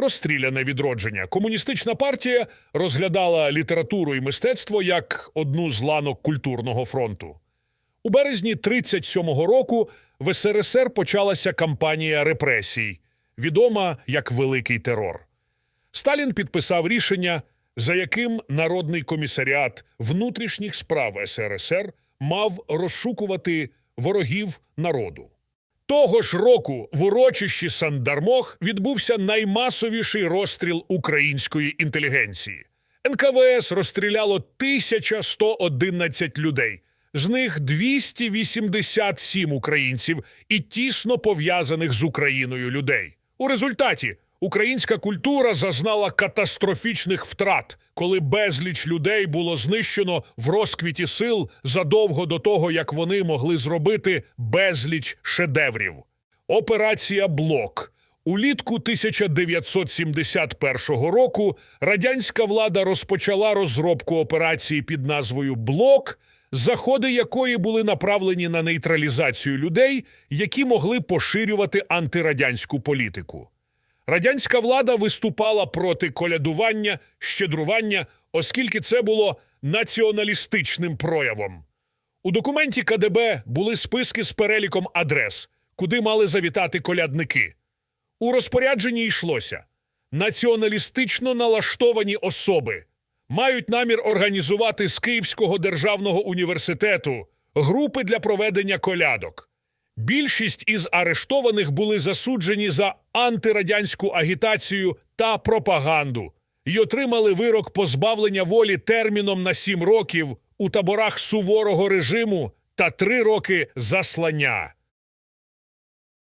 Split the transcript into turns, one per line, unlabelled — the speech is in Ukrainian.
розстріляне відродження. Комуністична партія розглядала літературу і мистецтво як одну з ланок культурного фронту. У березні 37-го року в СРСР почалася кампанія репресій, відома як Великий терор. Сталін підписав рішення, за яким Народний комісаріат внутрішніх справ СРСР мав розшукувати ворогів народу. Того ж року в урочищі Сандармох відбувся наймасовіший розстріл української інтелігенції. НКВС розстріляло 1111 людей, з них 287 українців і тісно пов'язаних з Україною людей. У результаті українська культура зазнала катастрофічних втрат, коли безліч людей було знищено в розквіті сил задовго до того, як вони могли зробити безліч шедеврів. Операція Блок. Улітку 1971 року радянська влада розпочала розробку операції під назвою Блок, заходи якої були направлені на нейтралізацію людей, які могли поширювати антирадянську політику. Радянська влада виступала проти колядування, щедрування, оскільки це було націоналістичним проявом. У документі КДБ були списки з переліком адрес, куди мали завітати колядники. У розпорядженні йшлося націоналістично налаштовані особи мають намір організувати з Київського державного університету групи для проведення колядок. Більшість із арештованих були засуджені за антирадянську агітацію та пропаганду і отримали вирок позбавлення волі терміном на сім років у таборах суворого режиму та три роки заслання.